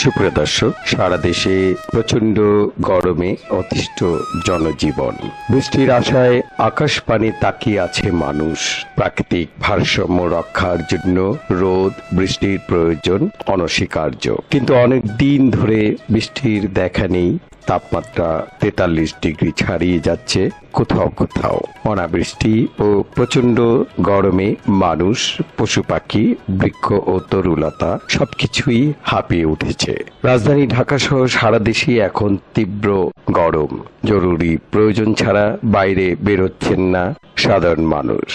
সুপ্রিয় দর্শক, সারা দেশে প্রচণ্ড গরমে অতিষ্ঠ জনজীবন। বৃষ্টির আশায় আকাশ পানে তাকিয়ে আছে মানুষ। প্রাকৃতিক ভারসাম্য রক্ষার জন্য রোদ, বৃষ্টির প্রয়োজন অনস্বীকার্য। কিন্তু অনেক দিন ধরে বৃষ্টির দেখা নেই। তাপমাত্রা তেতাল্লিশ ডিগ্রি ছাড়িয়ে যাচ্ছে কোথাও কোথাও। অনাবৃষ্টি ও প্রচণ্ড গরমে মানুষ, পশু পাখি, বৃক্ষ ও তরুলতা সবকিছুই হাঁপিয়ে উঠেছে। রাজধানী ঢাকা সহ সারা দেশে এখন তীব্র গরম। জরুরি প্রয়োজন ছাড়া বাইরে বেরোচ্ছেন না সাধারণ মানুষ।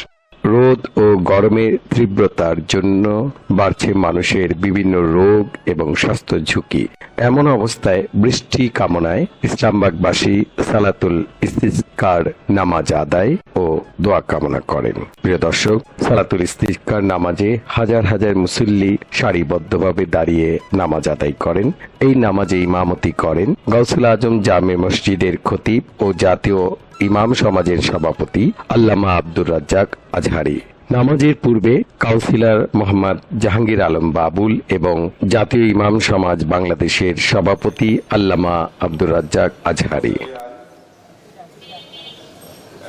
রোদ ও গরমের তীব্রতার জন্য বাড়ছে মানুষের বিভিন্ন রোগ এবং স্বাস্থ্য ঝুঁকি। এমন অবস্থায় বৃষ্টি কামনায় ইসলামবাগবাসী সালাতুল ইস্তিস্কার নামাজ আদায় ও দোয়া কামনা করেন। প্রিয় দর্শক, সালাতুল ইস্তিস্কার নামাজে হাজার হাজার মুসল্লি সারিবদ্ধভাবে দাঁড়িয়ে নামাজ আদায় করেন। এই নামাজে ইমামতি করেন। গৌসুল আজম জামে মসজিদের খতিব ও জাতীয় ইমাম সমাজের সভাপতি আল্লামা আব্দুর রাজ্জাক আজহারি। নামাজের পূর্বে কাউন্সিলর মোহাম্মদ জাহাঙ্গীর আলম বাবুল এবং জাতীয় ইমাম সমাজ বাংলাদেশের সভাপতি আল্লামা আব্দুর রাজ্জাক আজহারি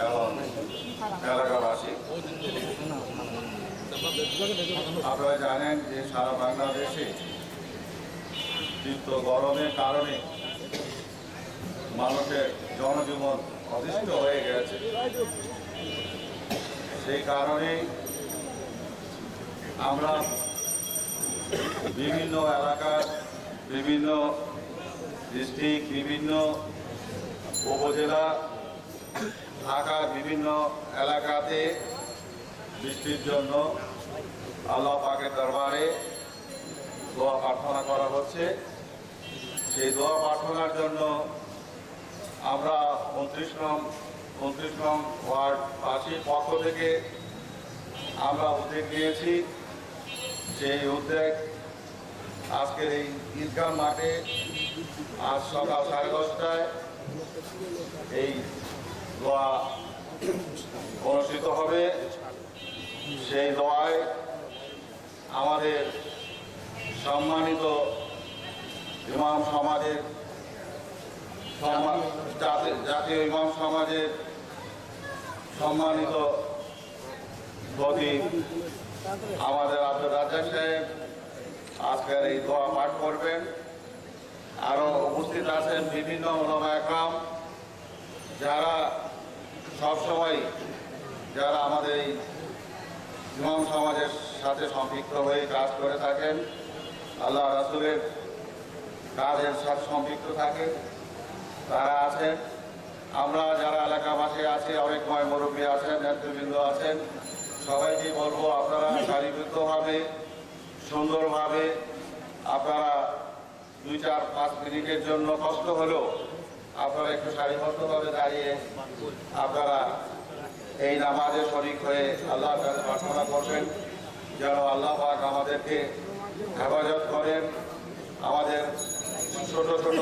এবং এলাকাবাসী আপনারা জানেন যে সারা বাংলাদেশে তীব্র গরমের কারণে মানুষের জনজীবন অতিষ্ঠ হয়ে গেছে সেই কারণে আমরা বিভিন্ন এলাকার বিভিন্ন ডিস্ট্রিক্ট, বিভিন্ন উপজেলা, ঢাকার বিভিন্ন এলাকাতে বৃষ্টির জন্য আল্লাহ পাকের দরবারে দোয়া প্রার্থনা করা হচ্ছে। সেই দোয়া প্রার্থনার জন্য আমরা উনত্রিশ নং উনত্রিশ ওয়ার্ড পার্টির পক্ষ থেকে আমরা উদ্যোগ নিয়েছি সেই উদ্যোগ আজকের এই ঈদগাহ মাঠে আজ সকাল সাড়ে দশটায় এই দোয়া অনুষ্ঠিত হবে। সেই দোয়ায় আমাদের সম্মানিত ইমাম সমাজের জাতীয় ইমাম সমাজের সম্মানিত আমাদের আব্দুল রাজ্জাক সাহেব, আজকের এই দোয়া পাঠ করবেন। আরও উপস্থিত আছেন বিভিন্ন ওলামা একরাম, যারা সবসময় যারা আমাদের এই ইমাম সমাজের সাথে সম্পৃক্ত হয়ে কাজ করে থাকেন, আল্লাহ রাসুলের কাজের সাথে সম্পৃক্ত থাকে তারা আছেন। আমরা যারা এলাকাবাসী আছি, অনেক ময় মুরব্বী আছেন, নেতৃবৃন্দ আছেন, সবাইকে বলব আপনারা সারিবদ্ধভাবে সুন্দরভাবে আপনারা দুই চার পাঁচ মিনিটের জন্য কষ্ট হলেও আপনারা একটু সারিবদ্ধভাবে দাঁড়িয়ে আপনারা এই নামাজে শরিক হয়ে আল্লাহ কাছে প্রার্থনা করবেন, যেন আল্লাহ পাক আমাদেরকে হেফাজত করেন। আমাদের ছোট ছোট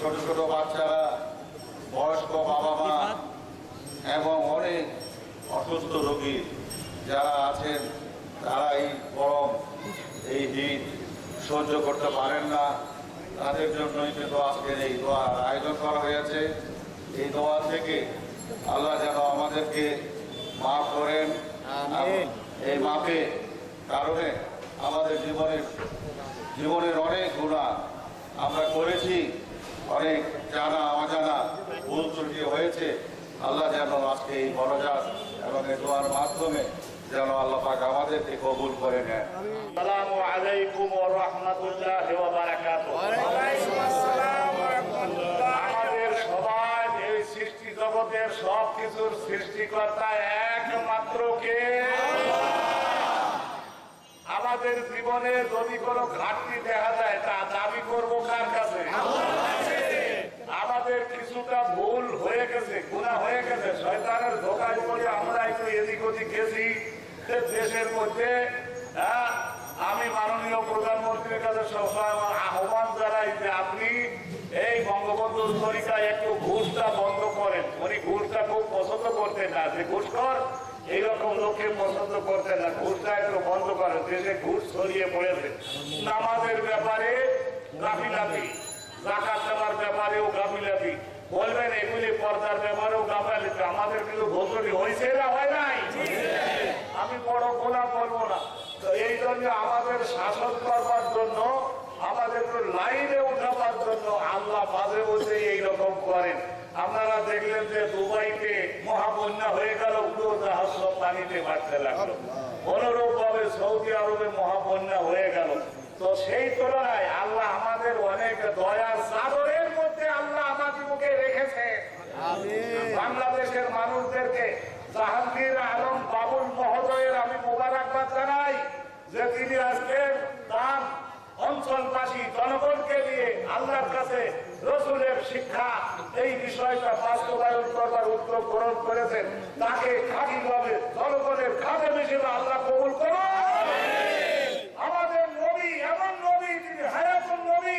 ছোট ছোট বাচ্চারা বয়স্ক বাবা মা এবং অনেক অসুস্থ রোগী যারা আছেন তারা এই গরম এই হিট সহ্য করতে পারেন না। তাদের জন্যই কিন্তু আজকের এই দোয়ার আয়োজন করা হয়েছে। এই দোয়া থেকে আল্লাহ যেন আমাদেরকে মাফ করেন এই মাফে কারণে আমাদের জীবনের জীবনের অনেক গুণা আমরা করেছি। অনেক জানা অজানা ভুল ত্রুটি হয়েছে। আল্লাহ যেন আজকে এই বড়জাত এবং এই দোয়ার মাধ্যমে যেন আল্লাহ পাক আমাদেরকে কবুল করে নেন। আসসালামু আলাইকুম ওয়া রাহমাতুল্লাহি ওয়া বারাকাতুহু। আমাদের সবাই এই সৃষ্টি জগতের সব কিছুর সৃষ্টিকর্তা একমাত্র কে? আমাদের জীবনে যদি কোনো ঘাটতি দেখা যায় তা দাবি করব কার কাছে? আমাদের কিছুটা ভুল হয়ে গেছে গুণা হয়ে গেছে। শয়তানের ধোকায় পড়ে আমরা একটু এদিক ওদিক গেছি। দেশের মধ্যে হ্যাঁ, আমি মাননীয় প্রধানমন্ত্রীর কাছে সবসময় আমার আহ্বান জানাই যে আপনি এই বঙ্গবন্ধুর তরিকায় একটু ঘুষটা বন্ধ করেন। উনি ঘুষটা খুব পছন্দ করতেন না। যে ঘুষ ঘুষখর এইরকম লোককে পছন্দ করতেন না। ঘুষটা একটু বন্ধ করেন। দেশে ঘুষ ছড়িয়ে পড়েছে। নামাজের ব্যাপারে গাফিলাতি জাকাত দেওয়ার ব্যাপারেও গাফিলাতি। বলবেন, এগুলি পর্দার ব্যাপারেও গাফিলাতি। আমাদের কিন্তু ভোটরি হয়েছে না হয় নাই? আমি বড় গোনা বলব না। তো এই জন্য আমাদের শাসন করবার জন্য আমাদের লাইনে উঠাবার জন্য আল্লাহ মাঝে মধ্যে এইরকম করেন। আপনারা দেখলেন যে দুবাইতে মহাবন্যা হয়ে গেল পুরো জাহাজ সব পানিতে বাড়তে লাগল। অনুরূপ ভাবে সৌদি আরবে মহাবন্যা হয়ে গেল। তো সেই তুলনায় আল্লাহ আমাদের অনেক দয়ার সাদরের মধ্যে আল্লাহ আমাদেরকে রেখেছে। বাংলাদেশের মানুষদেরকে জাহাঙ্গীর আলম বাবুল মহোদয়ের আমি মোবারকবাদ জানাই যে তিনি আজকে তার অঞ্চলবাসী জনগণকে নিয়ে আল্লাহর কাছে রসুলের শিক্ষা এই বিষয়টা বাস্তবায়ন করবার উদ্যোগ গ্রহণ করেছেন। তাকে খাঁটিভাবে জনগণের খাতে হিসেবে আল্লাহ কবুল করুন আমাদের নবী এমন নবী তিনি হায়াতুল নবী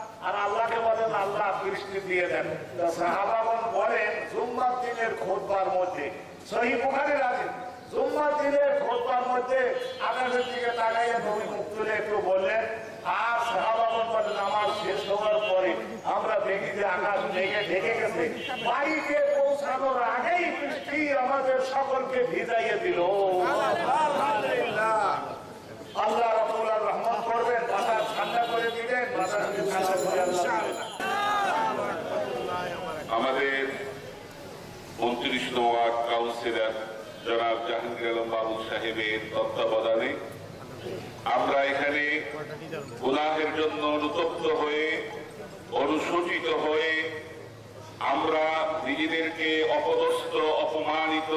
আর আল্লাহকে বলেন আল্লাহ বৃষ্টি দিয়ে দেন। বলেন জুম্মার দিনের খোদবার মধ্যে সহি বুখারীর আছে জুম্মার দিনের খোদবার মধ্যে আকাশের দিকে তাকাইয়া নবী মুখ তুলে একটু বললেন আর বলেন আমার শেষ হওয়ার পরে আমরা দেখি যে আকাশ ঢেকে ঢেকে গেছে। বাড়িতে পৌঁছানোর আগেই বৃষ্টি আমাদের সকলকে ভিজাইয়ে দিল। আল্লাহ রাব্বুল আলামিন রহমত করবেন বাতাস ঠান্ডা করে দিবেন বাতাসকে ঠান্ডা করে আল্লাহ দিবেন। আমাদের উনত্রিশ ওয়ার্ড কাউন্সিলর জনাব জাহাঙ্গীর আলম বাবু সাহেবের তত্ত্বাবধানে আমরা এখানে গুনাহের জন্য অনুতপ্ত হয়ে, অনুশোচিত হয়ে আমরা নিজেদেরকে অপদস্থ, অপমানিত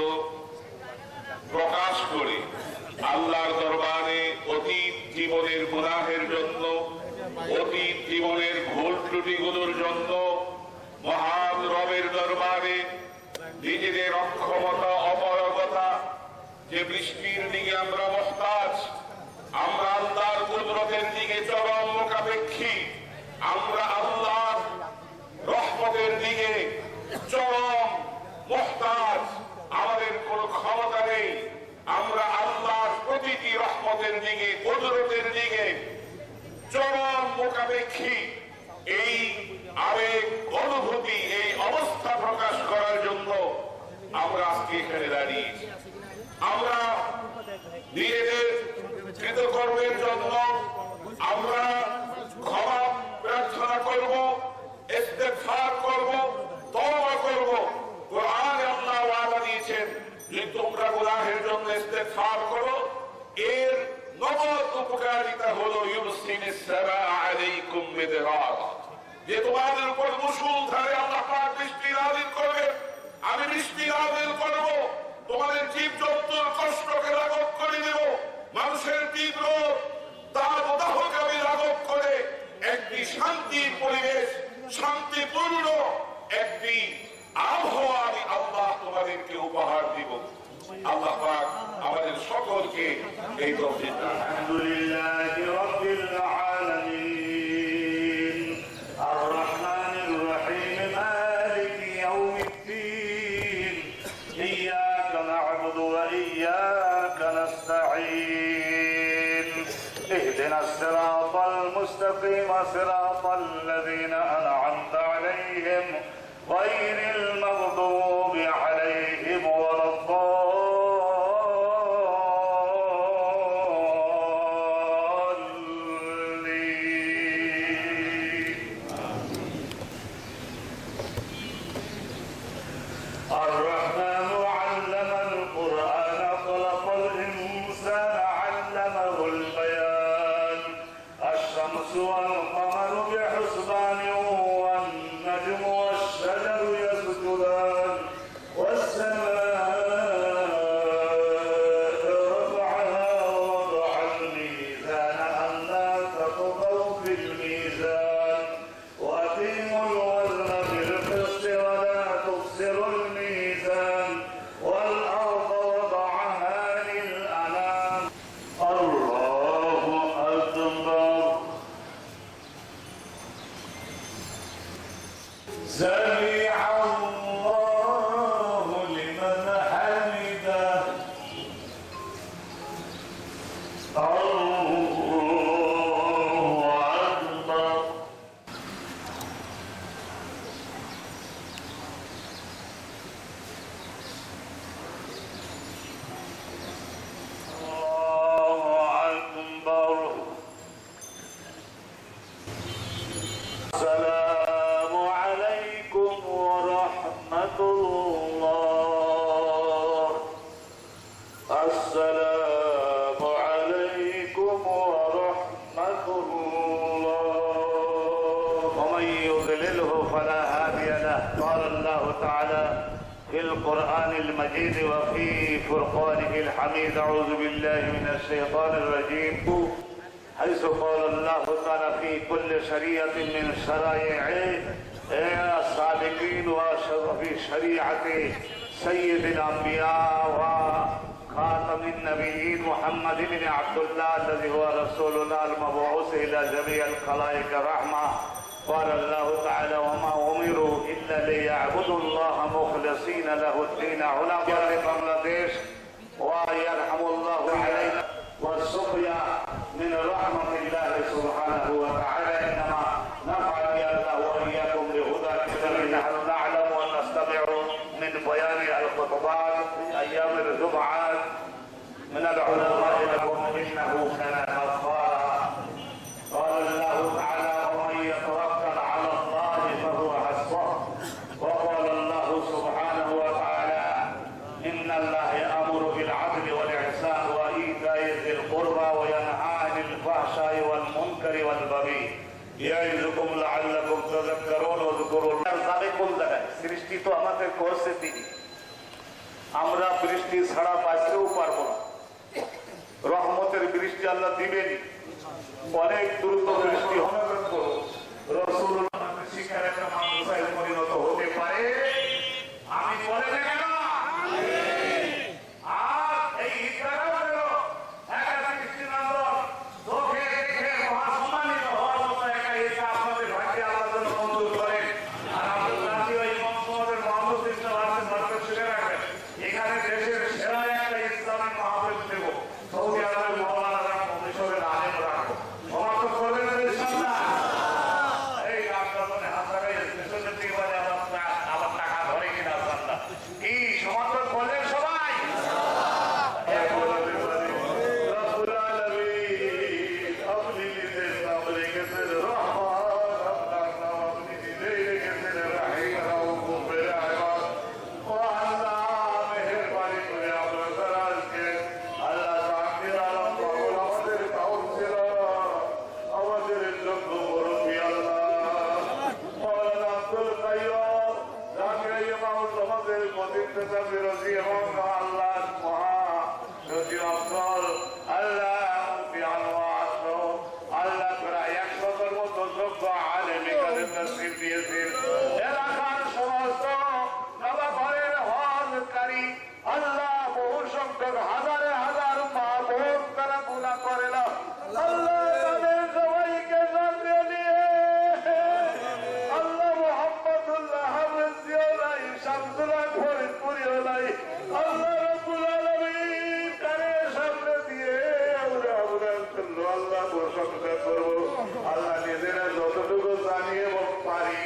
প্রকাশ করে আল্লাহর দরবারে অতীত জীবনের গুনাহের জন্য অতীত জীবনের ভুল ত্রুটিগুলোর জন্য মহান রবের দরবারে নিজেদের অক্ষমতা, অপারগতা, যে বৃষ্টির দিকে আমরা মহতাজ আমরা আল্লাহর কুদরতের দিকে চরম মোকাপেক্ষী আমরা আল্লাহর রহমতের দিকে চরম মহতাজ, আমাদের কোনো ক্ষমতা নেই। আমরা আল্লাহর প্রতিটি রহমতের দিকে, কুদরতের দিকে চরম মোকাবেক্ষী এই আবেগ অনুভূতি এই অবস্থা প্রকাশ করার জন্য আমরা আজকে এখানে দাঁড়িয়েছি আমরা নিজেদের কৃতকর্মের জন্য আমরা ক্ষমা প্রার্থনা করব, ইস্তেগফার করব, তওবা করব। কোরআনে আল্লাহ ওয়াদা দিয়েছেন যে তোমরা গুনাহের জন্য ইস্তেগফার করো। এর নগদ উপকারিতা হলো ইউসিনিস সারা আলাইকুম মিদরার যে তোমাদের উপর মুসুল ধারে আল্লাহ বৃষ্টি নাযিল করবে আমি বৃষ্টি নাযিল করব। তোমাদের জীব জন্তুর কষ্টকে লাঘব করে দেব। মানুষের তীব্র আমি করে একটি শান্তির পরিবেশ, শান্তিপূর্ণ একটি আবহাওয়া আমি আল্লাহ তোমাদেরকে উপহার দিব। আল্লাহ পাক আমাদের সকলকে এই দান صراط الذين أنعمت عليهم غير السلام عليكم ورحمة الله. السلام عليكم ورحمة الله. ومن يضلله فلا هادي له. قال الله تعالى في القرآن المجيد وفي فرقانه الحميد. أعوذ بالله من الشيطان الرجيم. حيث قال الله تعالى في كل شريعة من شرائعه يا الصادقين وشرف شريعة سيد الأنبياء وخاتم النبيين محمد بن عبد الله الذي هو رسول الله المبعوث إلى جميع الخلائق رحمة. قال الله تعالى وما أمروا إلا ليعبدوا الله مخلصين له الدين علماء بنغلاديش ويرحم الله আমরা বৃষ্টি ছাড়া বাঁচতেও পারব না। রহমতের বৃষ্টি আল্লাহ দিবেনি অনেক দ্রুত বৃষ্টি হবে। গোবিন্দ বিরোধী এবং আল্লাহ প্রশংসা করব। আল্লাহ নিজেরা যতটুকু জানি এবং পারি